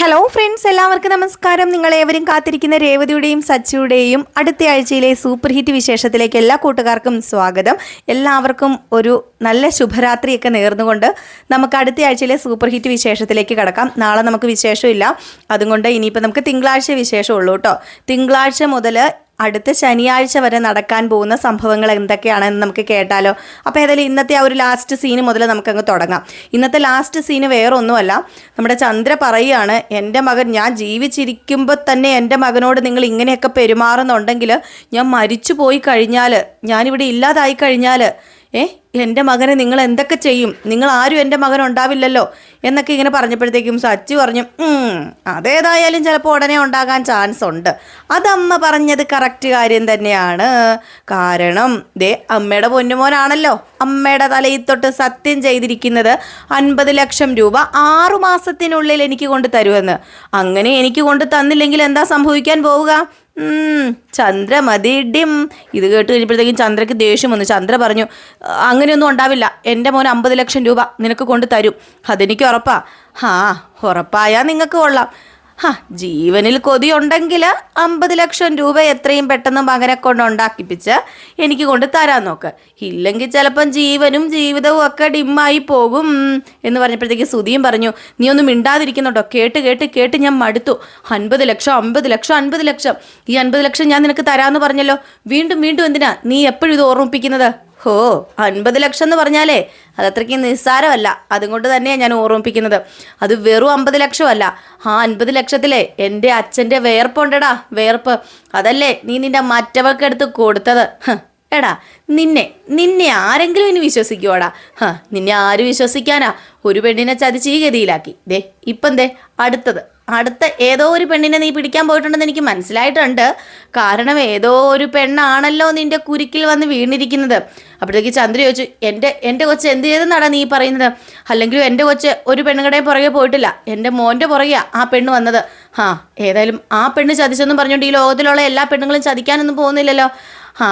Hello friends എല്ലാവർക്കും നമസ്കാരം. നിങ്ങൾ ഏവരും കാത്തിരിക്കുന്ന രേവതിയുടെയും സച്ചിയുടെയും അടുത്ത ആഴ്ചയിലെ സൂപ്പർ ഹിറ്റ് വിശേഷത്തിലേക്ക് എല്ലാ കൂട്ടുകാർക്കും സ്വാഗതം. എല്ലാവർക്കും ഒരു നല്ല ശുഭരാത്രിയൊക്കെ നേർന്നുകൊണ്ട് നമുക്ക് അടുത്ത ആഴ്ചയിലെ സൂപ്പർ ഹിറ്റ് വിശേഷത്തിലേക്ക് കടക്കാം. നാളെ നമുക്ക് വിശേഷമില്ല. അതുകൊണ്ട് ഇനിയിപ്പോൾ നമുക്ക് തിങ്കളാഴ്ച വിശേഷമുള്ളൂ കേട്ടോ. തിങ്കളാഴ്ച മുതൽ അടുത്ത ശനിയാഴ്ച വരെ നടക്കാൻ പോകുന്ന സംഭവങ്ങൾ എന്തൊക്കെയാണെന്ന് നമുക്ക് കേട്ടാലോ. അപ്പോൾ ഏതായാലും ഇന്നത്തെ ആ ഒരു ലാസ്റ്റ് സീന് മുതൽ നമുക്കങ്ങ് തുടങ്ങാം. ഇന്നത്തെ ലാസ്റ്റ് സീന് വേറൊന്നുമല്ല. നമ്മുടെ ചന്ദ്ര പറയുകയാണ് എന്റെ മകൻ ഞാൻ ജീവിച്ചിരിക്കുമ്പോൾ തന്നെ എന്റെ മകനോട് നിങ്ങൾ ഇങ്ങനെയൊക്കെ പെരുമാറുന്നുണ്ടെങ്കിൽ ഞാൻ മരിച്ചു പോയി കഴിഞ്ഞാൽ ഞാനിവിടെ ഇല്ലാതായി കഴിഞ്ഞാൽ ഏ? എന്റെ മകനെ നിങ്ങൾ എന്തൊക്കെ ചെയ്യും? നിങ്ങൾ ആരും എന്റെ മകൻ ഉണ്ടാവില്ലല്ലോ? എന്നൊക്കെ ഇങ്ങനെ പറഞ്ഞപ്പോഴത്തേക്കും സച്ചു പറഞ്ഞു "ഉം, അതേതായാലും ചിലപ്പോൾ ഉടനെ ഉണ്ടാകാൻ ചാൻസ് ഉണ്ട്. അതമ്മ പറഞ്ഞത് കറക്റ്റ് കാര്യം തന്നെയാണ്. കാരണം ദേ അമ്മയുടെ പൊന്നുമോനാണല്ലോ. അമ്മയുടെ തലയിൽ തൊട്ട് സത്യം ചെയ്തിരിക്കുന്നത് അൻപത് ലക്ഷം രൂപ ആറു മാസത്തിനുള്ളിൽ എനിക്ക് കൊണ്ട് തരുമെന്ന്. അങ്ങനെ എനിക്ക് കൊണ്ട് തന്നില്ലെങ്കിൽ എന്താ സംഭവിക്കാൻ പോവുക? ഉം, ചന്ദ്ര മതി ഡിം. ഇത് കേട്ട് കഴിഞ്ഞപ്പോഴത്തേക്കും ചന്ദ്രയ്ക്ക് ദേഷ്യം വന്നു. ചന്ദ്ര പറഞ്ഞു "ആ, അങ്ങനെയൊന്നും ഉണ്ടാവില്ല. എന്റെ മോൻ അമ്പത് ലക്ഷം രൂപ നിനക്ക് കൊണ്ട് തരും. അതെനിക്ക് ഉറപ്പാ. ഹാ ഉറപ്പായാൽ നിങ്ങൾക്ക് കൊള്ളാം. ഹാ ജീവനിൽ കൊതിയുണ്ടെങ്കിൽ അമ്പത് ലക്ഷം രൂപ എത്രയും പെട്ടെന്ന് മകനെ കൊണ്ട് ഉണ്ടാക്കിപ്പിച്ച് എനിക്ക് കൊണ്ട് തരാൻ നോക്ക്. ഇല്ലെങ്കിൽ ചിലപ്പം ജീവനും ജീവിതവും ഒക്കെ ഡിമ്മായി പോകും. എന്ന് പറഞ്ഞപ്പോഴത്തേക്ക് സുധിയും പറഞ്ഞു നീ ഒന്നും മിണ്ടാതിരിക്കുന്നുണ്ടോ? കേട്ട് കേട്ട് കേട്ട് ഞാൻ മടുത്തു. അൻപത് ലക്ഷം അമ്പത് ലക്ഷം അൻപത് ലക്ഷം. ഈ അൻപത് ലക്ഷം ഞാൻ നിനക്ക് തരാമെന്ന് പറഞ്ഞല്ലോ. വീണ്ടും വീണ്ടും എന്തിനാ? നീ എപ്പോഴും ഇത് ഓർമ്മിപ്പിക്കുന്നത്? ഹോ അൻപത് ലക്ഷം എന്ന് പറഞ്ഞാലേ അതത്രയ്ക്ക് നിസ്സാരമല്ല. അതുകൊണ്ട് തന്നെയാണ് ഞാൻ ഓർമ്മിപ്പിക്കുന്നത്. അത് വെറും അമ്പത് ലക്ഷമല്ല. ആ അൻപത് ലക്ഷത്തിലെ എന്റെ അച്ഛന്റെ വേർപ്പുണ്ടടാ വേർപ്പ്. അതല്ലേ നീ നിന്റെ മറ്റവർക്കെടുത്ത് കൊടുത്തത്. ഹ്, എടാ നിന്നെ നിന്നെ ആരെങ്കിലും ഇനി വിശ്വസിക്കുവാടാ. ഹ നിന്നെ ആര് വിശ്വസിക്കാനാ? ഒരു പെണ്ണിനെ ചതിച്ച് ഈ ഗതിയിലാക്കി. ദേ ഇപ്പം ദേ അടുത്തത്. അടുത്ത ഏതോ ഒരു പെണ്ണിനെ നീ പിടിക്കാൻ പോയിട്ടുണ്ടെന്ന് എനിക്ക് മനസ്സിലായിട്ടുണ്ട്. കാരണം ഏതോ ഒരു പെണ്ണാണല്ലോ നിന്റെ കുരുക്കിൽ വന്ന് വീണിരിക്കുന്നത്. അപ്പോഴത്തേക്ക് ചന്ദ്ര ചോദിച്ചു എന്റെ എന്റെ കൊച്ച് എന്ത് ചെയ്തെന്നാടാ നീ പറയുന്നത്? അല്ലെങ്കിലും എന്റെ കൊച്ച് ഒരു പെണ്ണുകടെ പുറകെ പോയിട്ടില്ല. എന്റെ മോന്റെ പുറകെയാ ആ പെണ്ണ് വന്നത്. ആ ഏതായാലും ആ പെണ്ണ് ചതിച്ചെന്നും പറഞ്ഞുകൊണ്ട് ഈ ലോകത്തിലുള്ള എല്ലാ പെണ്ണുങ്ങളും ചതിക്കാനൊന്നും പോകുന്നില്ലല്ലോ. ആ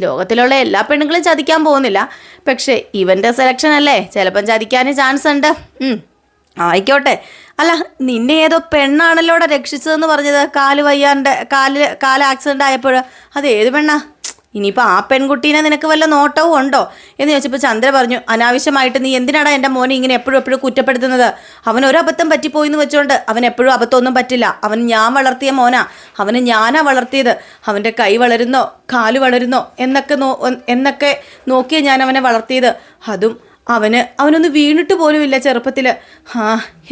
ലോകത്തിലുള്ള എല്ലാ പെണ്ണുങ്ങളും ചതിക്കാൻ പോകുന്നില്ല. പക്ഷേ ഇവന്റെ സെലക്ഷൻ അല്ലേ? ചിലപ്പം ചതിക്കാൻ ചാൻസ് ഉണ്ട്. ആയിക്കോട്ടെ. അല്ല നിന്നെ ഏതോ പെണ്ണാണല്ലോടെ രക്ഷിച്ചതെന്ന് പറഞ്ഞത്? കാൽ വയ്യാണ്ട് കാലിൽ കാൽ ആക്സിഡന്റ് ആയപ്പോൾ അത് ഏത് പെണ്ണാ? ഇനിയിപ്പോൾ ആ പെൺകുട്ടീനെ നിനക്ക് വല്ല നോട്ടവും ഉണ്ടോ? എന്ന് ചോദിച്ചപ്പോൾ ചന്ദ്ര പറഞ്ഞു അനാവശ്യമായിട്ട് നീ എന്തിനാടാ എന്റെ മോനെ ഇങ്ങനെ എപ്പോഴും എപ്പോഴും കുറ്റപ്പെടുത്തുന്നത്? അവൻ ഒരു അബദ്ധം പറ്റിപ്പോയി എന്ന് വെച്ചുകൊണ്ട് അവൻ എപ്പോഴും അബദ്ധമൊന്നും പറ്റില്ല. അവൻ ഞാൻ വളർത്തിയ മോനാ. അവന് ഞാനാ വളർത്തിയത്. അവന്റെ കൈ വളരുന്നോ കാൽ വളരുന്നോ എന്നൊക്കെ നോ എന്നൊക്കെ നോക്കിയേ ഞാൻ അവനെ വളർത്തിയത്. അതും അവന് അവനൊന്ന് വീണിട്ട് പോലുമില്ല ചെറുപ്പത്തിൽ ആ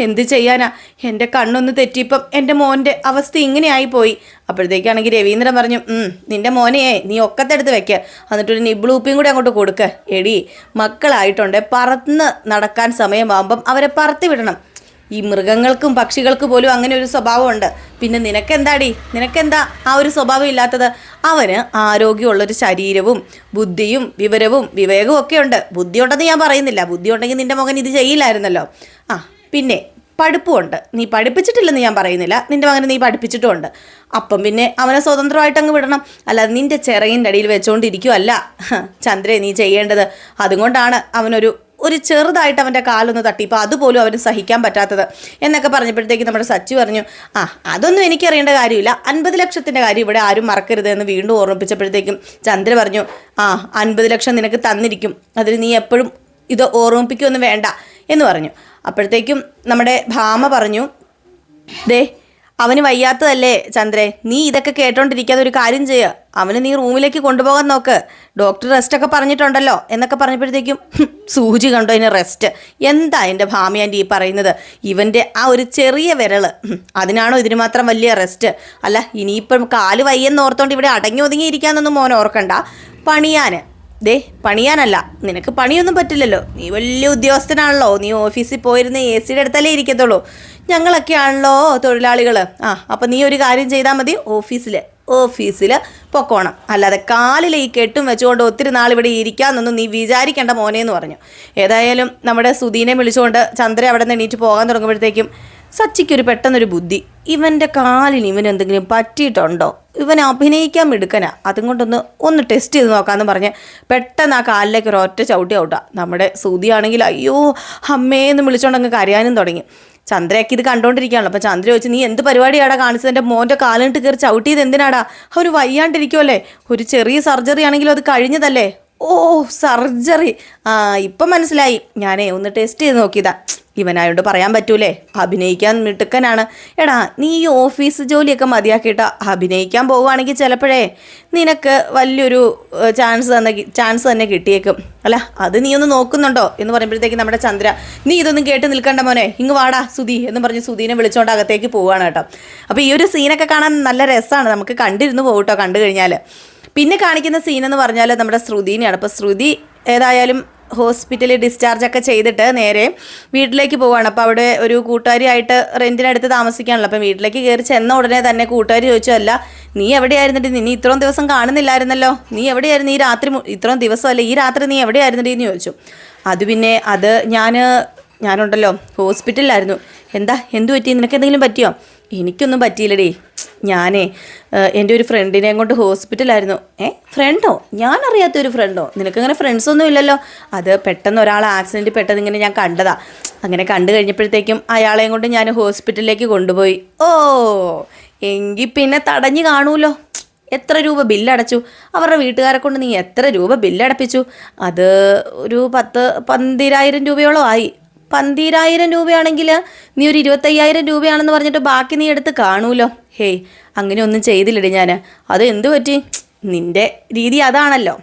എന്ത് ചെയ്യാനാ? എന്റെ കണ്ണൊന്ന് തെറ്റിയപ്പം എന്റെ മോന്റെ അവസ്ഥ ഇങ്ങനെയായി പോയി. അപ്പോഴത്തേക്കാണെങ്കിൽ രവീന്ദ്രൻ പറഞ്ഞു നിന്റെ മോനെയേ നീ ഒക്കത്തെടുത്ത് വെക്കുക എന്നിട്ടൊരു നിബ്ലൂപ്പിയും കൂടി അങ്ങോട്ട് കൊടുക്കുക എടി മക്കളായിട്ടുണ്ട് പറന്ന് നടക്കാൻ സമയമാകുമ്പം അവരെ പറത്തി വിടണം. ഈ മൃഗങ്ങൾക്കും പക്ഷികൾക്കും പോലും അങ്ങനെ ഒരു സ്വഭാവമുണ്ട്. പിന്നെ നിനക്കെന്താടി? നിനക്കെന്താ ആ ഒരു സ്വഭാവം ഇല്ലാത്തത്? അവന് ആരോഗ്യമുള്ളൊരു ശരീരവും ബുദ്ധിയും വിവരവും വിവേകവും ഒക്കെ ഉണ്ട്. ബുദ്ധിയുണ്ടെന്ന് ഞാൻ പറയുന്നില്ല. ബുദ്ധി ഉണ്ടെങ്കിൽ നിന്റെ മകൻ ഇത് ചെയ്യില്ലായിരുന്നല്ലോ. ആ പിന്നെ പഠിപ്പുമുണ്ട്. നീ പഠിപ്പിച്ചിട്ടില്ലെന്ന് ഞാൻ പറയുന്നില്ല. നിന്റെ മകനെ നീ പഠിപ്പിച്ചിട്ടുമുണ്ട്. അപ്പം പിന്നെ അവനെ സ്വതന്ത്രമായിട്ട് അങ്ങ് വിടണം. അല്ലാതെ നിന്റെ ചിറകിന്റെ അടിയിൽ വെച്ചുകൊണ്ടിരിക്കുമല്ല ചന്ദ്രേ നീ ചെയ്യേണ്ടത് അതുകൊണ്ടാണ് അവനൊരു ഒരു ചെറുതായിട്ട് അവന്റെ കാലൊന്ന് തട്ടി. ഇപ്പോൾ അതുപോലും അവന് സഹിക്കാൻ പറ്റാത്തത്. എന്നൊക്കെ പറഞ്ഞപ്പോഴത്തേക്ക് നമ്മുടെ സച്ചി പറഞ്ഞു ആ അതൊന്നും എനിക്കറിയേണ്ട കാര്യമില്ല. അൻപത് ലക്ഷത്തിന്റെ കാര്യം ഇവിടെ ആരും മറക്കരുത് എന്ന് വീണ്ടും ഓർമ്മിപ്പിച്ചപ്പോഴത്തേക്കും ചന്ദ്ര പറഞ്ഞു ആ അൻപത് ലക്ഷം നിനക്ക് തന്നിരിക്കും. അതിന് നീ എപ്പോഴും ഇത് ഓർമ്മിപ്പിക്കുമൊന്നും വേണ്ട എന്ന് പറഞ്ഞു. അപ്പോഴത്തേക്കും നമ്മുടെ ഭാമ പറഞ്ഞു ദേ അവന് വയ്യാത്തതല്ലേ ചന്ദ്രേ? നീ ഇതൊക്കെ കേട്ടോണ്ടിരിക്കാതെ ഒരു കാര്യം ചെയ്യുക അവന് നീ റൂമിലേക്ക് കൊണ്ടുപോകാൻ നോക്ക്. ഡോക്ടർ റെസ്റ്റ് ഒക്കെ പറഞ്ഞിട്ടുണ്ടല്ലോ എന്നൊക്കെ പറഞ്ഞപ്പോഴത്തേക്കും "ഹും, സൂചി കണ്ടോ അതിന് റെസ്റ്റ്? എന്താ എന്റെ ഭാമി ആന്റി ഈ പറയുന്നത്? ഇവന്റെ ആ ഒരു ചെറിയ വിരൽ അതിനാണോ ഇതിന് മാത്രം വലിയ റെസ്റ്റ്? അല്ല ഇനിയിപ്പം കാൽ വയ്യെന്ന് ഓർത്തോണ്ട് ഇവിടെ അടങ്ങി ഒതുങ്ങി ഇരിക്കാന്നൊന്നും മോൻ ഓർക്കണ്ട. ദേ പണിയാനല്ല. നിനക്ക് പണിയൊന്നും പറ്റില്ലല്ലോ. നീ വലിയ ഉദ്യോഗസ്ഥനാണല്ലോ. നീ ഓഫീസിൽ പോയിരുന്ന എ സിയുടെ അടുത്തല്ലേ ഇരിക്കത്തുള്ളൂ. ഞങ്ങളൊക്കെ ആണല്ലോ തൊഴിലാളികൾ ആ അപ്പം നീ ഒരു കാര്യം ചെയ്താൽ മതി. ഓഫീസിൽ ഓഫീസിൽ പൊക്കോണം. അല്ലാതെ കാലിൽ ഈ കെട്ടും വെച്ചുകൊണ്ട് ഒത്തിരി നാൾ ഇവിടെ ഇരിക്കാമെന്നൊന്നും നീ വിചാരിക്കേണ്ട മോനെ എന്ന് പറഞ്ഞു. ഏതായാലും നമ്മുടെ സുധീനെ വിളിച്ചുകൊണ്ട് ചന്ദ്ര അവിടെ നിന്ന് എണീറ്റ് പോകാൻ തുടങ്ങുമ്പോഴത്തേക്കും സച്ചിക്കൊരു പെട്ടെന്നൊരു ബുദ്ധി. ഇവന്റെ കാലിന് ഇവൻ എന്തെങ്കിലും പറ്റിയിട്ടുണ്ടോ? ഇവൻ അഭിനയിക്കാൻ മിടുക്കനാ. അതും കൊണ്ടൊന്ന് ഒന്ന് ടെസ്റ്റ് ചെയ്ത് നോക്കാമെന്ന് പറഞ്ഞ് പെട്ടെന്ന് ആ കാലിലേക്ക് ഒരു ഒറ്റ ചവിട്ടി ഔട്ടാ. നമ്മുടെ സൂതിയാണെങ്കിൽ അയ്യോ അമ്മേന്ന് വിളിച്ചോണ്ട് അങ്ങ് കരയാനും തുടങ്ങി. ചന്ദ്രയൊക്കെ ഇത് കണ്ടോണ്ടിരിക്കുകയാണല്ലോ. അപ്പോൾ ചന്ദ്ര ചോദിച്ചു നീ എന്ത് പരിപാടിയാടാ കാണിച്ചത്? എന്റെ മോന്റെ കാലിട്ട് കയറി ചവിട്ടിയത് എന്തിനാടാ? അവർ വയ്യാണ്ടിരിക്കുമല്ലേ ഒരു ചെറിയ സർജറി ആണെങ്കിലും അത് കഴിഞ്ഞതല്ലേ? ഓ സർജറി. ആ ഇപ്പം മനസ്സിലായി. ഞാനേ ഒന്ന് ടെസ്റ്റ് ചെയ്ത് നോക്കിയതാ. ഇവനായോണ്ട് പറയാൻ പറ്റൂലേ. അഭിനയിക്കാൻ മിടുക്കനാണ്. എടാ നീ ഈ ഓഫീസ് ജോലിയൊക്കെ മതിയാക്കിയിട്ട് അഭിനയിക്കാൻ പോവുകയാണെങ്കിൽ ചിലപ്പോഴേ നിനക്ക് വലിയൊരു ചാൻസ് തന്നെ ചാൻസ് തന്നെ കിട്ടിയേക്കും. അല്ല അത് നീ ഒന്ന് നോക്കുന്നുണ്ടോ? എന്ന് പറയുമ്പോഴത്തേക്ക് നമ്മുടെ ചന്ദ്ര നീ ഇതൊന്നും കേട്ട് നിൽക്കണ്ട മോനെ. ഇങ്ങ് വാടാ സുധി. എന്ന് പറഞ്ഞ് സുധീനെ വിളിച്ചോണ്ട് അകത്തേക്ക് പോവുകയാണ് കേട്ടോ. അപ്പോൾ ഈ ഒരു സീനൊക്കെ കാണാൻ നല്ല രസമാണ് നമുക്ക് കണ്ടിരുന്നു പോകും കേട്ടോ കണ്ടു കഴിഞ്ഞാൽ പിന്നെ കാണിക്കുന്ന സീൻ എന്ന് പറഞ്ഞാൽ നമ്മുടെ ശ്രുതിനെയാണ്. അപ്പോൾ ശ്രുതി ഏതായാലും ഹോസ്പിറ്റലിൽ ഡിസ്ചാർജ് ഒക്കെ ചെയ്തിട്ട് നേരെ വീട്ടിലേക്ക് പോവാണ്. അപ്പോൾ അവിടെ ഒരു കൂട്ടുകാരിയായിട്ട് റെന്റിനടുത്ത് താമസിക്കാണല്ലോ. അപ്പം വീട്ടിലേക്ക് കയറി ചെന്ന ഉടനെ തന്നെ കൂട്ടുകാരി ചോദിച്ചു അല്ല നീ എവിടെയായിരുന്നിട്ട്? നിന്നെ ഇത്രയും ദിവസം കാണുന്നില്ലായിരുന്നല്ലോ. നീ എവിടെയായിരുന്നു? ഈ രാത്രി ഇത്രയും ഇത്രയും ദിവസമല്ല ഈ രാത്രി നീ എവിടെയായിരുന്നിട്ട്? എന്ന് ചോദിച്ചു. അത് പിന്നെ അത് ഞാൻ ഞാനുണ്ടല്ലോ ഹോസ്പിറ്റലിലായിരുന്നു. എന്താ? എന്തു പറ്റി? നിനക്ക് എന്തെങ്കിലും പറ്റിയോ? എനിക്കൊന്നും പറ്റിയില്ലടേ. ഞാനേ എന്റെ ഒരു ഫ്രണ്ടിനെ അങ്ങോട്ട് ഹോസ്പിറ്റലായിരുന്നു. ഏ ഫ്രണ്ടോ? ഞാൻ അറിയാത്ത ഒരു ഫ്രണ്ടോ? നിനക്കങ്ങനെ ഫ്രണ്ട്സൊന്നും ഇല്ലല്ലോ. അത് പെട്ടെന്ന് ഒരാൾ ആക്സിഡന്റ് പെട്ടെന്ന് ഇങ്ങനെ ഞാൻ കണ്ടതാ. അങ്ങനെ കണ്ടു കഴിഞ്ഞപ്പോഴത്തേക്കും അയാളെയും കൊണ്ട് ഞാൻ ഹോസ്പിറ്റലിലേക്ക് കൊണ്ടുപോയി. ഓ എങ്കിൽ പിന്നെ തടഞ്ഞു കാണൂലോ? എത്ര രൂപ ബില്ലടച്ചു? അവരുടെ വീട്ടുകാരെ കൊണ്ട് നീ എത്ര രൂപ ബില്ലടപ്പിച്ചു? അത് ഒരു പത്ത് പന്തിരായിരം രൂപയോളം ആയി. പന്തിരായിരം രൂപയാണെങ്കിൽ നീ ഒരു ഇരുപത്തയ്യായിരം രൂപയാണെന്ന് പറഞ്ഞിട്ട് ബാക്കി നീ എടുത്ത് കാണൂലോ? ഹേയ് അങ്ങനെയൊന്നും ചെയ്തില്ലടി ഞാൻ അത് എന്തു പറ്റി? നിന്റെ രീതി അതാണല്ലോ.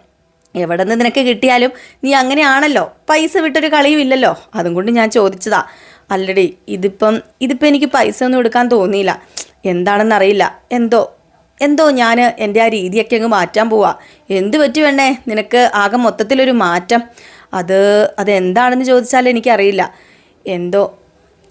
എവിടെ നിന്ന് നിനക്ക് കിട്ടിയാലും നീ അങ്ങനെയാണല്ലോ. പൈസ വിട്ടൊരു കളിയും ഇല്ലല്ലോ. അതും കൊണ്ട് ഞാൻ ചോദിച്ചതാ. അല്ലടി ഇതിപ്പം ഇതിപ്പം എനിക്ക് പൈസ ഒന്നും എടുക്കാൻ തോന്നിയില്ല. എന്താണെന്നറിയില്ല. എന്തോ എന്തോ ഞാൻ എന്റെ ആ രീതിയൊക്കെ അങ്ങ് മാറ്റാൻ പോവാ. എന്ത് വേണേ നിനക്ക് ആകെ മൊത്തത്തിലൊരു മാറ്റം. അത് അതെന്താണെന്ന് ചോദിച്ചാൽ എനിക്കറിയില്ല. എന്തോ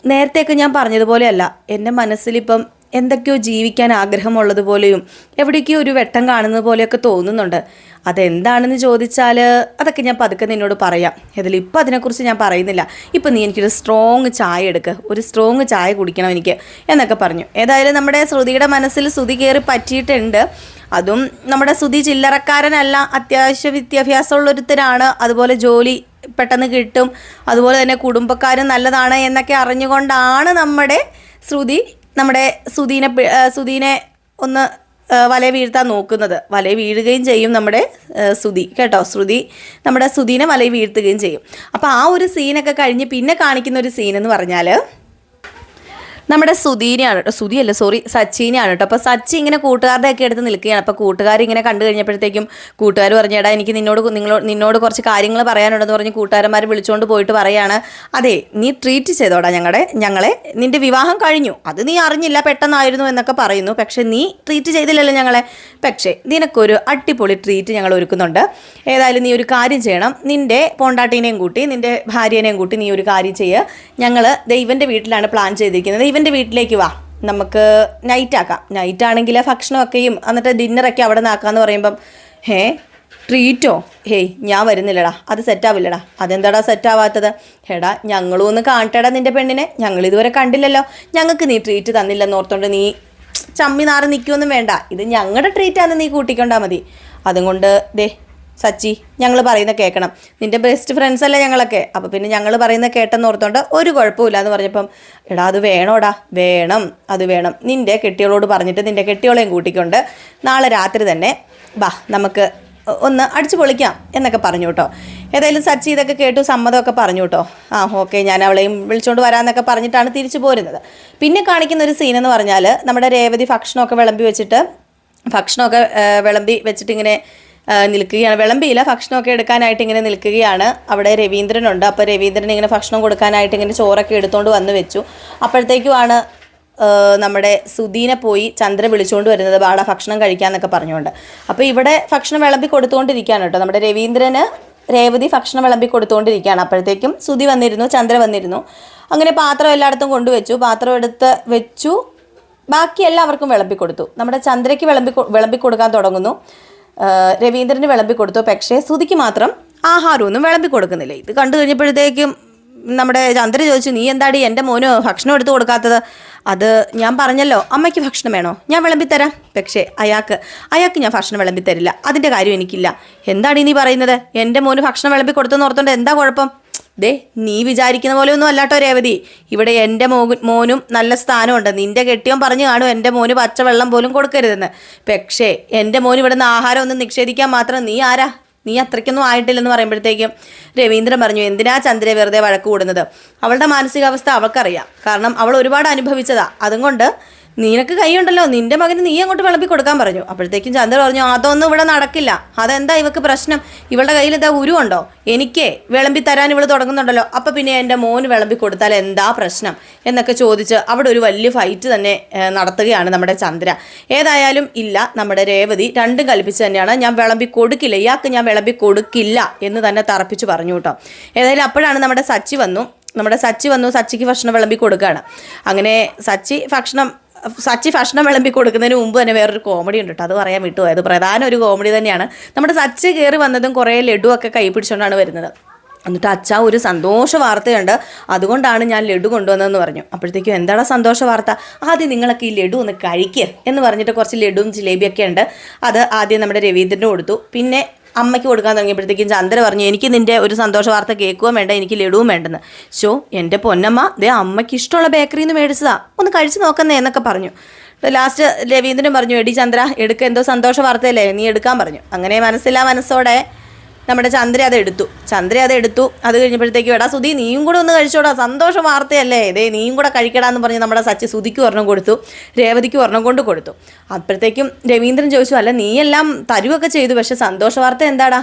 നേരത്തെയൊക്കെ ഞാൻ പറഞ്ഞതുപോലെയല്ല. എന്റെ മനസ്സിലിപ്പം എന്തൊക്കെയോ ജീവിക്കാൻ ആഗ്രഹമുള്ളതുപോലെയും എവിടേക്കോ ഒരു വെട്ടം കാണുന്നത് പോലെയൊക്കെ തോന്നുന്നുണ്ട്. അതെന്താണെന്ന് ചോദിച്ചാൽ അതൊക്കെ ഞാൻ പതുക്കെ നിന്നോട് പറയാം. ഇതിൽ ഇപ്പോൾ അതിനെക്കുറിച്ച് ഞാൻ പറയുന്നില്ല. ഇപ്പം നീ എനിക്കൊരു സ്ട്രോങ് ചായ എടുക്ക്. ഒരു സ്ട്രോങ് ചായ കുടിക്കണം എനിക്ക് എന്നൊക്കെ പറഞ്ഞു. ഏതായാലും നമ്മുടെ ശ്രുതിയുടെ മനസ്സിൽ ശ്രുതി കയറി പറ്റിയിട്ടുണ്ട്. അതും നമ്മുടെ ശ്രുതി ചില്ലറക്കാരനല്ല. അത്യാവശ്യ വിദ്യാഭ്യാസമുള്ളൊരുത്തരാണ് അതുപോലെ ജോലി പെട്ടെന്ന് കിട്ടും. അതുപോലെ തന്നെ കുടുംബക്കാരും നല്ലതാണ് എന്നൊക്കെ അറിഞ്ഞുകൊണ്ടാണ് നമ്മുടെ ശ്രുതി നമ്മുടെ സുധീനെ സുധീനെ ഒന്ന് വല വീഴ്ത്താൻ നോക്കുന്നത്. വല വീഴുകയും ചെയ്യും നമ്മുടെ സുധി. കേട്ടോ? ശ്രുതി നമ്മുടെ സുധീനെ വല വീഴ്ത്തുകയും ചെയ്യും. അപ്പോൾ ആ ഒരു സീനൊക്കെ കഴിഞ്ഞ് പിന്നെ കാണിക്കുന്ന ഒരു സീൻ എന്ന് പറഞ്ഞാൽ നമ്മുടെ സുധീനെയാണ് കേട്ടോ സുധിയല്ല സോറി സച്ചിനെയാണ് കേട്ടോ. അപ്പോൾ സച്ചി ഇങ്ങനെ കൂട്ടുകാരുടെ ഒക്കെ എടുത്ത് നിൽക്കുകയാണ്. അപ്പോൾ കൂട്ടുകാർ ഇങ്ങനെ കണ്ടു കഴിഞ്ഞപ്പോഴത്തേക്കും കൂട്ടുകാർ പറഞ്ഞേടാ എനിക്ക് നിന്നോട് നിങ്ങളോട് നിന്നോട് കുറച്ച് കാര്യങ്ങൾ പറയാനുണ്ടെന്ന് പറഞ്ഞ് കൂട്ടുകാരന്മാർ വിളിച്ചുകൊണ്ട് പോയിട്ട് പറയാണ്. അതെ നീ ട്രീറ്റ് ചെയ്തോടാ ഞങ്ങളുടെ ഞങ്ങളെ. നിന്റെ വിവാഹം കഴിഞ്ഞു. അത് നീ അറിഞ്ഞില്ല പെട്ടെന്നായിരുന്നു എന്നൊക്കെ പറയുന്നു. പക്ഷെ നീ ട്രീറ്റ് ചെയ്തില്ലല്ലോ ഞങ്ങളെ. പക്ഷേ നിനക്കൊരു അടിപൊളി ട്രീറ്റ് ഞങ്ങൾ ഒരുക്കുന്നുണ്ട്. ഏതായാലും നീ ഒരു കാര്യം ചെയ്യണം. നിന്റെ പോണ്ടാട്ടീനെയും കൂട്ടി നിന്റെ ഭാര്യേനെയും കൂട്ടി നീ ഒരു കാര്യം ചെയ്യുക ഞങ്ങൾ ദൈവന്റെ വീട്ടിലാണ് പ്ലാൻ ചെയ്തിരിക്കുന്നത്. ഇവന്റെ വീട്ടിലേക്ക് വാ. നമുക്ക് നൈറ്റ് ആക്കാം. നൈറ്റ് ആണെങ്കിൽ ഭക്ഷണമൊക്കെയും എന്നിട്ട് ഡിന്നറൊക്കെ അവിടെ നിന്ന് ആക്കാന്ന് പറയുമ്പം ഹേ ട്രീറ്റോ ഹേയ് ഞാൻ വരുന്നില്ലടാ. അത് സെറ്റാവില്ലടാ അതെന്താടാ സെറ്റാവാത്തത് എടാ ഞങ്ങളും ഒന്ന് കാണട്ടെടാ നിന്റെ പെണ്ണിനെ. ഞങ്ങൾ ഇതുവരെ കണ്ടില്ലല്ലോ. ഞങ്ങൾക്ക് നീ ട്രീറ്റ് തന്നില്ലെന്ന് ഓർത്തോണ്ട് നീ ചമ്മി നാറി നിൽക്കുമൊന്നും വേണ്ട. ഇത് ഞങ്ങളുടെ ട്രീറ്റാന്ന് നീ കൂട്ടിക്കൊണ്ടാൽ മതി. അതുകൊണ്ട് ദേ സച്ചി ഞങ്ങൾ പറയുന്ന കേൾക്കണം നിന്റെ ബെസ്റ്റ് ഫ്രണ്ട്സ് അല്ലേ ഞങ്ങളൊക്കെ? അപ്പോൾ പിന്നെ ഞങ്ങൾ പറയുന്ന കേട്ടെന്ന് ഓർത്തോണ്ട് ഒരു കുഴപ്പമില്ല എന്ന് പറഞ്ഞപ്പം എടാ അത് വേണോടാ വേണം അത് വേണം. നിന്റെ കെട്ടിയോളോട് പറഞ്ഞിട്ട് നിന്റെ കെട്ടിയോളെയും കൂട്ടിക്കൊണ്ട് നാളെ രാത്രി തന്നെ വാ നമുക്ക് ഒന്ന് അടിച്ചു പൊളിക്കാം എന്നൊക്കെ പറഞ്ഞു കേട്ടോ ഏതായാലും സച്ചി ഇതൊക്കെ കേട്ടു സമ്മതമൊക്കെ പറഞ്ഞു കേട്ടോ ആ ഓക്കെ ഞാൻ അവളെയും വിളിച്ചുകൊണ്ട് വരാമെന്നൊക്കെ പറഞ്ഞിട്ടാണ് തിരിച്ചു പോരുന്നത്. പിന്നെ കാണിക്കുന്ന ഒരു സീൻ എന്ന് പറഞ്ഞാൽ നമ്മുടെ രേവതി ഭക്ഷണമൊക്കെ വിളമ്പി വെച്ചിട്ട് ഭക്ഷണമൊക്കെ വിളമ്പി വെച്ചിട്ട് ഇങ്ങനെ നിൽക്കുകയാണ്. വിളമ്പിയില്ല ഭക്ഷണമൊക്കെ എടുക്കാനായിട്ട് ഇങ്ങനെ നിൽക്കുകയാണ്. അവിടെ രവീന്ദ്രനുണ്ട് അപ്പോൾ രവീന്ദ്രൻ ഇങ്ങനെ ഭക്ഷണം കൊടുക്കാനായിട്ട് ഇങ്ങനെ ചോറൊക്കെ എടുത്തുകൊണ്ട് വന്ന് വെച്ചു. അപ്പോഴത്തേക്കുമാണ് നമ്മുടെ സുധീനെ പോയി ചന്ദ്ര വിളിച്ചുകൊണ്ട് വരുന്നത്. ബാട ഭക്ഷണം കഴിക്കാന്നൊക്കെ പറഞ്ഞുകൊണ്ട് അപ്പോൾ ഇവിടെ ഭക്ഷണം വിളമ്പി കൊടുത്തുകൊണ്ടിരിക്കുകയാണ് കേട്ടോ. നമ്മുടെ രവീന്ദ്രന് രേവതി ഭക്ഷണം വിളമ്പി കൊടുത്തുകൊണ്ടിരിക്കുകയാണ് അപ്പോഴത്തേക്കും സുധി വന്നിരുന്നു ചന്ദ്ര വന്നിരുന്നു. അങ്ങനെ പാത്രം എല്ലായിടത്തും കൊണ്ടുവച്ചു. പാത്രം എടുത്ത് വെച്ചു. ബാക്കി എല്ലാവർക്കും വിളമ്പി കൊടുത്തു. നമ്മുടെ ചന്ദ്രയ്ക്ക് വിളമ്പി വിളമ്പി കൊടുക്കാൻ തുടങ്ങുന്നു. രവീന്ദ്രന് വിളമ്പി കൊടുത്തു. പക്ഷേ ശ്രുതിക്ക് മാത്രം ആഹാരമൊന്നും വിളമ്പി കൊടുക്കുന്നില്ല. ഇത് കണ്ടു കഴിഞ്ഞപ്പോഴത്തേക്കും നമ്മുടെ ചന്ദ്ര ചോദിച്ചു നീ എന്താടി എന്റെ മോന് ഭക്ഷണം എടുത്തു കൊടുക്കാത്തത്? അത് ഞാൻ പറഞ്ഞല്ലോ അമ്മയ്ക്ക് ഭക്ഷണം വേണോ? ഞാൻ വിളമ്പിത്തരാം പക്ഷേ അയാൾക്ക് അയാൾക്ക് ഞാൻ ഭക്ഷണം വിളമ്പി തരില്ല. അതിന്റെ കാര്യം എനിക്കില്ല. എന്താണ് നീ പറയുന്നത്? എന്റെ മോന് ഭക്ഷണം വിളമ്പി കൊടുത്തെന്ന് ഓർത്തോണ്ട് എന്താ കുഴപ്പം? ദേ നീ വിചാരിക്കുന്ന പോലെ ഒന്നും അല്ലാട്ടോ രേവതി. ഇവിടെ എന്റെ മോ മോനും നല്ല സ്ഥാനമുണ്ട്. നിന്റെ കെട്ടിയോൻ പറഞ്ഞു കാണും എന്റെ മോന് പച്ചവെള്ളം പോലും കൊടുക്കരുതെന്ന്. പക്ഷേ എന്റെ മോൻ ഇവിടുന്ന് ആഹാരം ഒന്നും നിക്ഷേപിക്കാൻ മാത്രം നീ ആരാ? നീ അത്രയ്ക്കൊന്നും ആയിട്ടില്ലെന്ന് പറയുമ്പോഴത്തേക്കും രവീന്ദ്രൻ പറഞ്ഞു എന്തിനാ ചന്ദ്രയെ വെറുതെ വഴക്ക് കൂടുന്നത്? അവളുടെ മാനസികാവസ്ഥ അവൾക്കറിയാം. കാരണം അവൾ ഒരുപാട് അനുഭവിച്ചതാ. അതുകൊണ്ട് നിനക്ക് കൈയുണ്ടല്ലോ. നിന്റെ മകന് നീ അങ്ങോട്ട് വിളമ്പി കൊടുക്കാൻ പറഞ്ഞു. അപ്പോഴത്തേക്കും ചന്ദ്ര പറഞ്ഞു അതൊന്നും ഇവിടെ നടക്കില്ല. അതെന്താ ഇവക്ക് പ്രശ്നം? ഇവളുടെ കയ്യിൽ എന്താ ഉരുവുണ്ടോ എനിക്ക് വിളമ്പി തരാൻ ഇവൾ തുടങ്ങുന്നുണ്ടല്ലോ. അപ്പം പിന്നെ എന്റെ മോന് വിളമ്പി കൊടുത്താൽ എന്താ പ്രശ്നം? എന്നൊക്കെ ചോദിച്ച് അവിടെ ഒരു വലിയ ഫൈറ്റ് തന്നെ നടത്തുകയാണ് നമ്മുടെ ചന്ദ്ര. ഏതായാലും ഇല്ല നമ്മുടെ രേവതി രണ്ടും കൽപ്പിച്ച് തന്നെയാണ് ഞാൻ വിളമ്പി കൊടുക്കില്ല. ഇയാൾക്ക് ഞാൻ വിളമ്പി കൊടുക്കില്ല എന്ന് തന്നെ തറപ്പിച്ച് പറഞ്ഞു കേട്ടോ. ഏതായാലും അപ്പോഴാണ് നമ്മുടെ സച്ചി വന്നു. നമ്മുടെ സച്ചി വന്നു സച്ചിക്ക് ഭക്ഷണം വിളമ്പി കൊടുക്കുകയാണ്. അങ്ങനെ സച്ചി ഭക്ഷണം സച്ചി ഭക്ഷണം വിളമ്പി കൊടുക്കുന്നതിന് മുമ്പ് തന്നെ വേറൊരു കോമഡി ഉണ്ട് കേട്ടോ അത് പറയാൻ വിട്ടുപോയത് പ്രധാന ഒരു കോമഡി തന്നെയാണ്. നമ്മുടെ സച്ചി കയറി വന്നതും കുറേ ലഡു ഒക്കെ കൈ പിടിച്ചുകൊണ്ടാണ് വരുന്നത്. എന്നിട്ട് അച്ഛ ഒരു സന്തോഷ വാർത്തയുണ്ട്. അതുകൊണ്ടാണ് ഞാൻ ലഡു കൊണ്ടുവന്നതെന്ന് പറഞ്ഞു. അപ്പോഴത്തേക്കും എന്താണ് സന്തോഷ വാർത്ത? ആദ്യം നിങ്ങളൊക്കെ ഈ ലഡു ഒന്ന് കഴിക്കുക എന്ന് പറഞ്ഞിട്ട് കുറച്ച് ലഡുവും ജിലേബിയൊക്കെ ഉണ്ട്. അത് ആദ്യം നമ്മുടെ രവീന്ദ്രന് കൊടുത്തു. പിന്നെ അമ്മയ്ക്ക് കൊടുക്കാൻ തുടങ്ങിയപ്പോഴത്തേക്കും ചന്ദ്ര പറഞ്ഞു എനിക്ക് നിന്റെ ഒരു സന്തോഷ വാർത്ത കേൾക്കുകയും വേണ്ട എനിക്ക് ലഡുവും വേണ്ടെന്ന്. ഷോ എന്റെ പൊന്നമ്മ ദേ അമ്മയ്ക്ക് ഇഷ്ടമുള്ള ബേക്കറിയിൽ നിന്ന് മേടിച്ചതാ ഒന്ന് കഴിച്ചു നോക്കുന്നേ എന്നൊക്കെ പറഞ്ഞു. ലാസ്റ്റ് രവീന്ദ്രൻ പറഞ്ഞു എടി ചന്ദ്ര എടുക്ക എന്തോ സന്തോഷ വാർത്തയല്ലേ നീ എടുക്കാൻ പറഞ്ഞു. അങ്ങനെ മനസ്സില്ലാ മനസ്സോടെ നമ്മുടെ ചന്ദ്ര അത് എടുത്തു. ചന്ദ്ര അത് എടുത്തു. അത് കഴിഞ്ഞപ്പോഴത്തേക്കും എടാ സുധി നീയും കൂടെ ഒന്ന് കഴിച്ചോടാ. സന്തോഷം വാർത്തയല്ലേ? ഇതേ നീയും കൂടെ കഴിക്കടാന്ന് പറഞ്ഞ് നമ്മുടെ സച്ചി സുധിക്ക് ഒരെണ്ണം കൊടുത്തു. രേവതിക്ക് ഒരെണ്ണം കൊണ്ട് കൊടുത്തു. അപ്പോഴത്തേക്കും രവീന്ദ്രൻ ചോദിച്ചു അല്ല നീയെല്ലാം തരുവൊക്കെ ചെയ്തു. പക്ഷെ സന്തോഷ വാർത്ത എന്താടാ?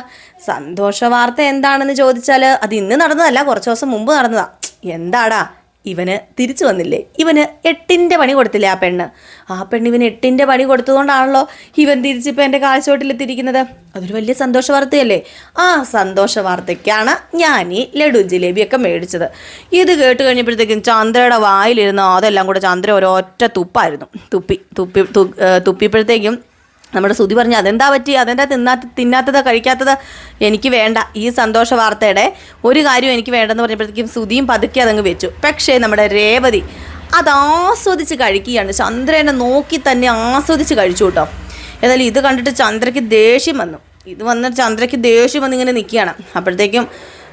സന്തോഷ വാർത്ത എന്താണെന്ന് ചോദിച്ചാൽ അത് ഇന്ന് നടന്നതല്ല കുറച്ച് ദിവസം മുമ്പ് നടന്നതാ. എന്താടാ? ഇവന് തിരിച്ചു വന്നില്ലേ? ഇവന് എട്ടിന്റെ പണി കൊടുത്തില്ലേ ആ പെണ്ണ്? ആ പെണ്ണ് ഇവന് എട്ടിന്റെ പണി കൊടുത്തതുകൊണ്ടാണല്ലോ ഇവൻ തിരിച്ചിപ്പോൾ എന്റെ കാഴ്ചവട്ടിലെത്തിയിരിക്കുന്നത് അതൊരു വലിയ സന്തോഷ വാർത്തയല്ലേ ആ സന്തോഷ വാർത്തയ്ക്കാണ് ഞാൻ ഈ ലഡു ജിലേബിയൊക്കെ മേടിച്ചത്. ഇത് കേട്ട് കഴിഞ്ഞപ്പോഴത്തേക്കും ചന്ദ്രയുടെ വായിലിരുന്ന് അതെല്ലാം കൂടെ ചന്ദ്ര ഒരൊറ്റ തുപ്പായിരുന്നു. തുപ്പി തുപ്പി തുപ്പിയപ്പോഴത്തേക്കും നമ്മുടെ ശ്രുതി പറഞ്ഞു അതെന്താ പറ്റി? അതെന്താ തിന്നാത്ത തിന്നാത്തത് കഴിക്കാത്തത്? എനിക്ക് വേണ്ട. ഈ സന്തോഷ വാർത്തയുടെ ഒരു കാര്യം എനിക്ക് വേണ്ടെന്ന് പറഞ്ഞപ്പോഴത്തേക്കും ശ്രുതിയും പതുക്കെ അതങ്ങ് വെച്ചു. പക്ഷേ നമ്മുടെ രേവതി അത് ആസ്വദിച്ച് കഴിക്കുകയാണ്. ചന്ദ്രനെ നോക്കി തന്നെ ആസ്വദിച്ച് കഴിച്ചു കേട്ടോ. ഏതായാലും ഇത് കണ്ടിട്ട് ചന്ദ്രയ്ക്ക് ദേഷ്യം വന്നു. ഇത് വന്നിട്ട് ചന്ദ്രയ്ക്ക് ദേഷ്യം വന്ന് ഇങ്ങനെ നിൽക്കുകയാണ്. അപ്പോഴത്തേക്കും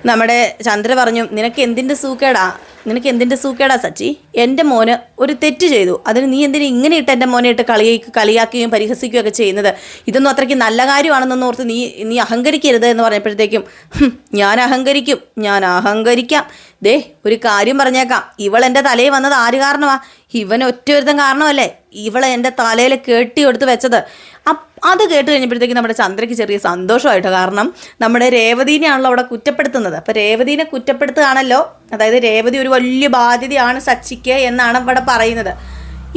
നമ്മുടെ ചന്ദ്ര പറഞ്ഞു നിനക്ക് എന്തിന്റെ സൂക്കേടാ? നിനക്ക് എന്തിന്റെ സൂക്കേടാ സച്ചി? എന്റെ മോന് ഒരു തെറ്റ് ചെയ്തു. അതിന് നീ എന്തിനു ഇങ്ങനെ ഇട്ട് എന്റെ മോനെ ഇട്ട് കളിയ കളിയാക്കുകയും പരിഹസിക്കുകയും ഒക്കെ ചെയ്യുന്നത്? ഇതൊന്നും അത്രയ്ക്ക് നല്ല കാര്യമാണെന്നൊന്നും ഓർത്ത് നീ നീ അഹങ്കരിക്കരുത് എന്ന് പറഞ്ഞപ്പോഴത്തേക്കും ഞാൻ അഹങ്കരിക്കും. ഞാൻ അഹങ്കരിക്കാം. ദേ ഒരു കാര്യം പറഞ്ഞേക്കാം. ഇവൾ എന്റെ തലയിൽ വന്നത് ആര് കാരണമാ? ഇവൻ ഒറ്റ ഒരുത്തൻ കാരണമല്ലേ? ഇവളെ എന്റെ തലയിൽ കെട്ടി എടുത്ത് വെച്ചത്. അത് കേട്ട് കഴിഞ്ഞപ്പോഴത്തേക്ക് നമ്മുടെ ചന്ദ്രയ്ക്ക് ചെറിയ സന്തോഷമായിട്ടോ. കാരണം നമ്മുടെ രേവതീനെയാണല്ലോ അവിടെ കുറ്റപ്പെടുത്തുന്നത്. അപ്പോൾ രേവതീനെ കുറ്റപ്പെടുത്തുകയാണല്ലോ. അതായത് രേവതി ഒരു വലിയ ബാധ്യതയാണ് സച്ചിക്ക് എന്നാണ് ഇവിടെ പറയുന്നത്.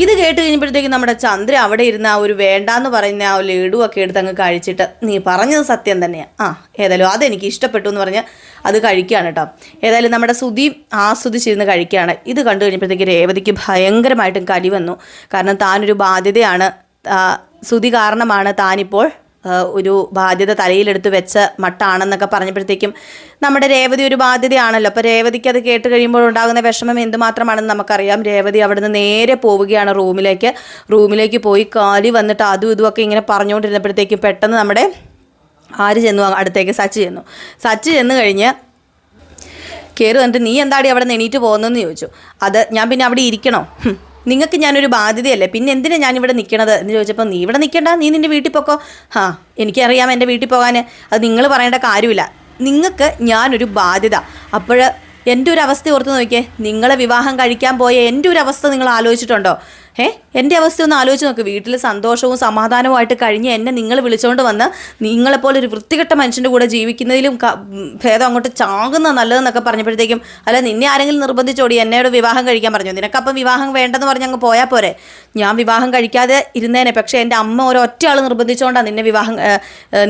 ഇത് കേട്ട് കഴിഞ്ഞപ്പോഴത്തേക്ക് നമ്മുടെ ചന്ദ്ര അവിടെ ഇരുന്ന് ആ ഒരു വേണ്ടാന്ന് പറയുന്ന ആ ലഡു ഒക്കെ എടുത്ത് അങ്ങ് കഴിച്ചിട്ട് നീ പറഞ്ഞത് സത്യം തന്നെയാണ് ആ ഏതായാലും അതെനിക്ക് ഇഷ്ടപ്പെട്ടു എന്ന് പറഞ്ഞ് അത് കഴിക്കുകയാണ് കേട്ടോ. ഏതായാലും നമ്മുടെ സുതി ആസ്വദിച്ചിരുന്ന് കഴിക്കുകയാണ്. ഇത് കണ്ടു കഴിഞ്ഞപ്പോഴത്തേക്ക് രേവതിക്ക് ഭയങ്കരമായിട്ടും കലി വന്നു. കാരണം താനൊരു ബാധ്യതയാണ് സുധി കാരണമാണ് താനിപ്പോൾ ഒരു ബാധ്യത തലയിലെടുത്ത് വെച്ച മട്ടാണെന്നൊക്കെ പറഞ്ഞപ്പോഴത്തേക്കും നമ്മുടെ രേവതി ഒരു ബാധ്യതയാണല്ലോ. അപ്പോൾ രേവതിക്ക് അത് കേട്ട് കഴിയുമ്പോൾ ഉണ്ടാകുന്ന വിഷമം എന്തുമാത്രമാണെന്ന് നമുക്കറിയാം. രേവതി അവിടുന്ന് നേരെ പോവുകയാണ് റൂമിലേക്ക്. റൂമിലേക്ക് പോയി കാലി വന്നിട്ട് അതും ഇതുമൊക്കെ ഇങ്ങനെ പറഞ്ഞുകൊണ്ടിരുന്നപ്പോഴത്തേക്കും പെട്ടെന്ന് നമ്മുടെ ആര് ചെന്നു? അടുത്തേക്ക് സച്ചി ചെന്നു. സച്ചി ചെന്ന് കഴിഞ്ഞ് കയറി വന്നിട്ട് നീ എന്താടി അവിടെ നിന്ന് എണീറ്റ് പോകുന്നതെന്ന് ചോദിച്ചു. അത് ഞാൻ പിന്നെ അവിടെ ഇരിക്കണോ? നിങ്ങൾക്ക് ഞാനൊരു ബാധ്യതയല്ലേ? പിന്നെ എന്തിനാണ് ഞാൻ ഇവിടെ നിൽക്കണത് എന്ന് ചോദിച്ചപ്പോൾ നീ ഇവിടെ നിൽക്കണ്ട നീ നിന്റെ വീട്ടിൽ പോക്കോ. ആ എനിക്കറിയാം എന്റെ വീട്ടിൽ പോകാൻ അത് നിങ്ങൾ പറയേണ്ട കാര്യമില്ല. നിങ്ങൾക്ക് ഞാനൊരു ബാധ്യത. അപ്പോൾ എന്റെ ഒരു അവസ്ഥ ഓർത്ത് നോക്കിയേ. നിങ്ങളെ വിവാഹം കഴിക്കാൻ പോയ എന്റെ ഒരു അവസ്ഥ നിങ്ങൾ ആലോചിച്ചിട്ടുണ്ടോ? ഏ എന്റെ അവസ്ഥ ഒന്ന് ആലോചിച്ച് നോക്ക്. വീട്ടിൽ സന്തോഷവും സമാധാനവുമായിട്ട് കഴിഞ്ഞ് എന്നെ നിങ്ങൾ വിളിച്ചുകൊണ്ട് വന്ന് നിങ്ങളെപ്പോലെ ഒരു വൃത്തികെട്ട മനുഷ്യന്റെ കൂടെ ജീവിക്കുന്നതിലും ഭേദം അങ്ങോട്ട് ചാകുന്ന നല്ലതെന്നൊക്കെ പറഞ്ഞപ്പോഴത്തേക്കും അല്ല നിന്നെ ആരെങ്കിലും നിർബന്ധിച്ചോടി എന്നോട് വിവാഹം കഴിക്കാൻ പറഞ്ഞു. നിനക്കപ്പം വിവാഹം വേണ്ടെന്ന് പറഞ്ഞ് അങ്ങ് പോയാൽ പോരെ. ഞാൻ വിവാഹം കഴിക്കാതെ ഇരുന്നേനെ. പക്ഷേ എന്റെ അമ്മ ഒരൊറ്റ ആൾ നിർബന്ധിച്ചുകൊണ്ടാണ് നിന്നെ വിവാഹം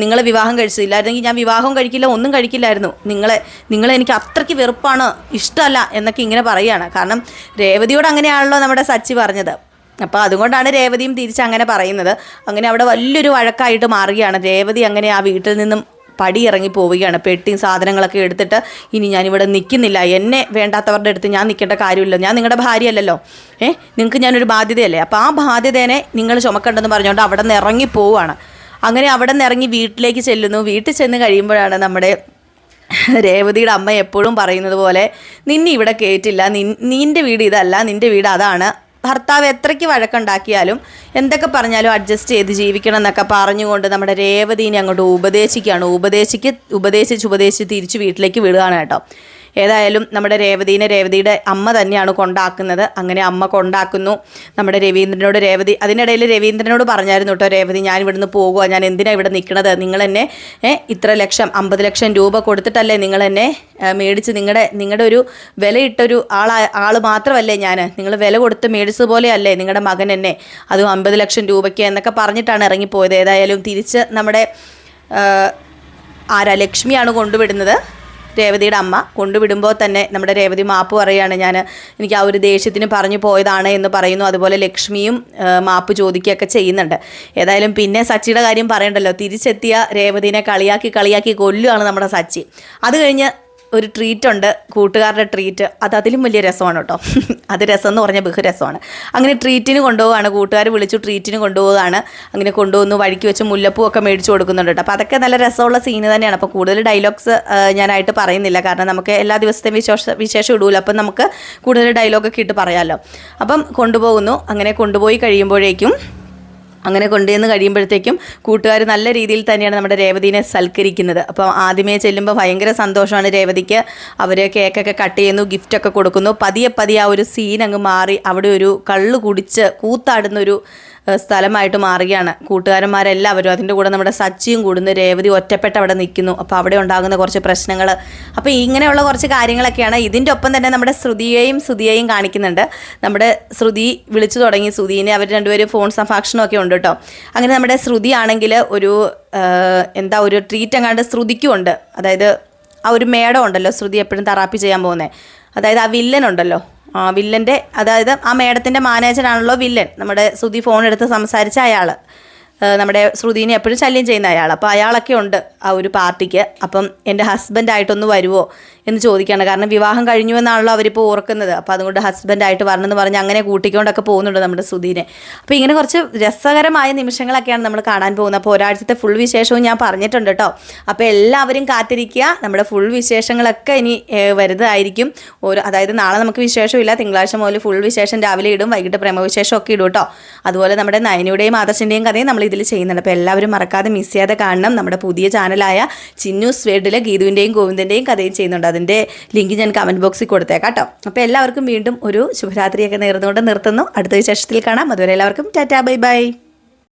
നിങ്ങളെ വിവാഹം കഴിച്ചതില്ലായിരുന്നെങ്കിൽ ഞാൻ വിവാഹം കഴിക്കില്ല ഒന്നും കഴിക്കില്ലായിരുന്നു. നിങ്ങളെ നിങ്ങളെ എനിക്ക് അത്രയ്ക്ക് വെറുപ്പാണ് ഇഷ്ടമല്ല എന്നൊക്കെ ഇങ്ങനെ പറയുകയാണ്. കാരണം രേവതിയോട് അങ്ങനെയാണല്ലോ നമ്മുടെ സച്ചി പറഞ്ഞത്. അപ്പോൾ അതുകൊണ്ടാണ് രേവതിയും തിരിച്ച് അങ്ങനെ പറയുന്നത്. അങ്ങനെ അവിടെ വലിയൊരു വഴക്കായിട്ട് മാറുകയാണ്. രേവതി അങ്ങനെ ആ വീട്ടിൽ നിന്നും പടി ഇറങ്ങി പോവുകയാണ്. പെട്ടിയും സാധനങ്ങളൊക്കെ എടുത്തിട്ട് ഇനി ഞാനിവിടെ നിൽക്കുന്നില്ല. എന്നെ വേണ്ടാത്തവരുടെ അടുത്ത് ഞാൻ നിൽക്കേണ്ട കാര്യമില്ല. ഞാൻ നിങ്ങളുടെ ഭാര്യയല്ലല്ലോ. ഏ? നിങ്ങൾക്ക് ഞാനൊരു ബാധ്യതയല്ലേ? അപ്പോൾ ആ ബാധ്യതേനെ നിങ്ങൾ ചുമക്കണ്ടെന്ന് പറഞ്ഞുകൊണ്ട് അവിടെ നിന്ന് ഇറങ്ങി പോവുകയാണ്. അങ്ങനെ അവിടെ നിന്ന് ഇറങ്ങി വീട്ടിലേക്ക് ചെല്ലുന്നു. വീട്ടിൽ ചെന്ന് കഴിയുമ്പോഴാണ് നമ്മുടെ രേവതിയുടെ അമ്മ എപ്പോഴും പറയുന്നത് പോലെ നിന്നെ ഇവിടെ കയറ്റില്ല നിൻ നിന്റെ വീട് ഇതല്ല. നിന്റെ വീട് അതാണ്. ഭർത്താവ് എത്രയ്ക്ക് വഴക്കുണ്ടാക്കിയാലും എന്തൊക്കെ പറഞ്ഞാലും അഡ്ജസ്റ്റ് ചെയ്ത് ജീവിക്കണം എന്നൊക്കെ പറഞ്ഞുകൊണ്ട് നമ്മുടെ രേവതീനെ അങ്ങോട്ട് ഉപദേശിക്കുകയാണ്. ഉപദേശിക്ക് ഉപദേശിച്ച് ഉപദേശിച്ച് തിരിച്ച് വീട്ടിലേക്ക് വിടുകയാണ് കേട്ടോ. ഏതായാലും നമ്മുടെ രേവതീനെ രേവതിയുടെ അമ്മ തന്നെയാണ് കൊണ്ടാക്കുന്നത്. അങ്ങനെ അമ്മ കൊണ്ടാക്കുന്നു. നമ്മുടെ രവീന്ദ്രനോട് രേവതി അതിനിടയിൽ രവീന്ദ്രനോട് പറഞ്ഞായിരുന്നു കേട്ടോ രേവതി ഞാൻ ഇവിടുന്ന് പോകുക ഞാൻ എന്തിനാണ് ഇവിടെ നിൽക്കുന്നത് നിങ്ങൾ എന്നെ ഇത്ര ലക്ഷം അമ്പത് ലക്ഷം രൂപ കൊടുത്തിട്ടല്ലേ നിങ്ങൾ എന്നെ മേടിച്ച് നിങ്ങളുടെ നിങ്ങളുടെ ഒരു വിലയിട്ടൊരു ആളാ ആൾ മാത്രമല്ലേ ഞാൻ? നിങ്ങൾ വില കൊടുത്ത് മേടിച്ചതുപോലെയല്ലേ നിങ്ങളുടെ മകൻ എന്നെ? അതും അമ്പത് ലക്ഷം രൂപയ്ക്ക് എന്നൊക്കെ പറഞ്ഞിട്ടാണ് ഇറങ്ങിപ്പോയത്. ഏതായാലും തിരിച്ച് നമ്മുടെ ആരാ ലക്ഷ്മിയാണ് കൊണ്ടുവിടുന്നത്. രേവതിയുടെ അമ്മ കൊണ്ടുവിടുമ്പോൾ തന്നെ നമ്മുടെ രേവതി മാപ്പ് പറയുകയാണ് ഞാൻ എനിക്ക് ആ ഒരു ദേഷ്യത്തിന് പറഞ്ഞു പോയതാണ് എന്ന് പറയുന്നു. അതുപോലെ ലക്ഷ്മിയും മാപ്പ് ചോദിക്കുകയൊക്കെ ചെയ്യുന്നുണ്ട്. ഏതായാലും പിന്നെ സച്ചിയുടെ കാര്യം പറയണ്ടല്ലോ. തിരിച്ചെത്തിയ രേവതിനെ കളിയാക്കി കളിയാക്കി കൊല്ലുകയാണ് നമ്മുടെ സച്ചി. അത് കഴിഞ്ഞ് ഒരു ട്രീറ്റ് ഉണ്ട് കൂട്ടുകാരുടെ ട്രീറ്റ് അത് അതിലും വലിയ രസമാണ് കേട്ടോ. അത് രസം എന്ന് പറഞ്ഞാൽ ബഹുരസമാണ് അങ്ങനെ ട്രീറ്റിന് കൊണ്ടുപോവുകയാണ്. കൂട്ടുകാർ വിളിച്ചു ട്രീറ്റിന് കൊണ്ടുപോവുകയാണ്. അങ്ങനെ കൊണ്ടുവന്നു വഴിക്ക് വെച്ച് മുല്ലപ്പൂ ഒക്കെ മേടിച്ചു കൊടുക്കുന്നുണ്ട് കേട്ടോ. അപ്പോൾ അതൊക്കെ നല്ല രസമുള്ള സീന് തന്നെയാണ്. അപ്പോൾ കൂടുതൽ ഡയലോഗ്സ് ഞാനായിട്ട് പറയുന്നില്ല. കാരണം നമുക്ക് എല്ലാ ദിവസത്തെയും വിശേഷ വിശേഷം ഇടൂല. അപ്പം നമുക്ക് കൂടുതൽ ഡയലോഗൊക്കെ ഇട്ട് പറയാമല്ലോ അപ്പം കൊണ്ടുപോകുന്നു. അങ്ങനെ കൊണ്ടുപോയി കഴിയുമ്പോഴേക്കും അങ്ങനെ കൊണ്ടുവന്ന് കഴിയുമ്പോഴത്തേക്കും കൂട്ടുകാർ നല്ല രീതിയിൽ തന്നെയാണ് നമ്മുടെ രേവതിനെ സൽക്കരിക്കുന്നത്. അപ്പോൾ ആദ്യമേ ചെല്ലുമ്പോൾ ഭയങ്കര സന്തോഷമാണ് രേവതിക്ക്. അവർ കേക്കൊക്കെ കട്ട് ചെയ്യുന്നു ഗിഫ്റ്റൊക്കെ കൊടുക്കുന്നു. പതിയെ പതിയെ ആ ഒരു സീൻ അങ്ങ് മാറി. അവിടെ ഒരു കള്ളു കുടിച്ച് കൂത്താടുന്ന ഒരു സ്ഥലമായിട്ട് മാറുകയാണ്. കൂട്ടുകാരന്മാരെല്ലാവരും അതിന്റെ കൂടെ നമ്മുടെ സച്ചിയും കൂടുന്നു. രേവതി ഒറ്റപ്പെട്ട് അവിടെ നിൽക്കുന്നു. അപ്പോൾ അവിടെ ഉണ്ടാകുന്ന കുറച്ച് പ്രശ്നങ്ങൾ. അപ്പോൾ ഇങ്ങനെയുള്ള കുറച്ച് കാര്യങ്ങളൊക്കെയാണ് ഇതിന്റെ ഒപ്പം തന്നെ നമ്മുടെ ശ്രുതിയെയും ശ്രുതിയെയും കാണിക്കുന്നുണ്ട്. നമ്മുടെ ശ്രുതി വിളിച്ചു തുടങ്ങി. ശ്രുതിനെ അവർ രണ്ടുപേരും ഫോൺ സംഭാഷണം ഒക്കെ ഉണ്ട് കേട്ടോ. അങ്ങനെ നമ്മുടെ ശ്രുതി ആണെങ്കിൽ ഒരു എന്താ ഒരു ട്രീറ്റ് എങ്ങാണ്ട് ശ്രുതിക്കും ഉണ്ട്. അതായത് ആ ഒരു മേടം ഉണ്ടല്ലോ ശ്രുതി എപ്പോഴും തെറാപ്പി ചെയ്യാൻ പോകുന്നത്. അതായത് ആ ആ വില്ലന്റെ അതായത് ആ മേഡത്തിന്റെ മാനേജറാണല്ലോ വില്ലൻ. നമ്മുടെ സുധി ഫോൺ എടുത്ത് സംസാരിച്ച അയാൾ നമ്മുടെ ശ്രുതിനെ എപ്പോഴും ശല്യം ചെയ്യുന്ന അയാൾ അപ്പോൾ അയാളൊക്കെ ഉണ്ട് ആ ഒരു പാർട്ടിക്ക്. അപ്പം എന്റെ ഹസ്ബൻഡായിട്ടൊന്ന് വരുമോ എന്ന് ചോദിക്കുകയാണ്. കാരണം വിവാഹം കഴിഞ്ഞു എന്നാണല്ലോ അവരിപ്പോൾ ഓർക്കുന്നത്. അപ്പോൾ അതുകൊണ്ട് ഹസ്ബൻഡായിട്ട് വരണമെന്ന് പറഞ്ഞ് അങ്ങനെ കൂട്ടിക്കൊണ്ടൊക്കെ പോകുന്നുണ്ട് നമ്മുടെ ശ്രുതിനെ. അപ്പോൾ ഇങ്ങനെ കുറച്ച് രസകരമായ നിമിഷങ്ങളൊക്കെയാണ് നമ്മൾ കാണാൻ പോകുന്നത്. അപ്പോൾ ഒരാഴ്ചത്തെ ഫുൾ വിശേഷവും ഞാൻ പറഞ്ഞിട്ടുണ്ട് കേട്ടോ അപ്പോൾ എല്ലാവരും കാത്തിരിക്കുക. നമ്മുടെ ഫുൾ വിശേഷങ്ങളൊക്കെ ഇനി വരുന്നതായിരിക്കും. ഓരോ അതായത് നാളെ നമുക്ക് വിശേഷമില്ല. തിങ്കളാഴ്ച മുതൽ ഫുൾ വിശേഷം രാവിലെ ഇടും. വൈകിട്ട് പ്രേമവിശേഷം ഒക്കെ ഇടും കേട്ടോ അതുപോലെ നമ്മുടെ നയനയുടെയും ആദർശിന്റെയും കഥയും നമ്മൾ ഇതിൽ ചെയ്യുന്നുണ്ട്. അപ്പോൾ എല്ലാവരും മറക്കാതെ മിസ് ചെയ്യാതെ കാണണം. നമ്മുടെ പുതിയ ചാനലായ ചിന്നൂസ് സ്വേഡിൽ ഗീതുവിന്റെയും ഗോവിന്ദന്റെയും കഥയും ചെയ്യുന്നുണ്ട്. അതിന്റെ ലിങ്ക് ഞാൻ കമന്റ് ബോക്സിൽ കൊടുത്തേക്കാം കേട്ടോ. അപ്പോൾ എല്ലാവർക്കും വീണ്ടും ഒരു ശുഭരാത്രിയൊക്കെ നേർന്നുകൊണ്ട് നിർത്തുന്നു. അടുത്ത വിശേഷത്തിൽ കാണാം. അതുവരെ എല്ലാവർക്കും ടാറ്റാ ബൈ ബൈ.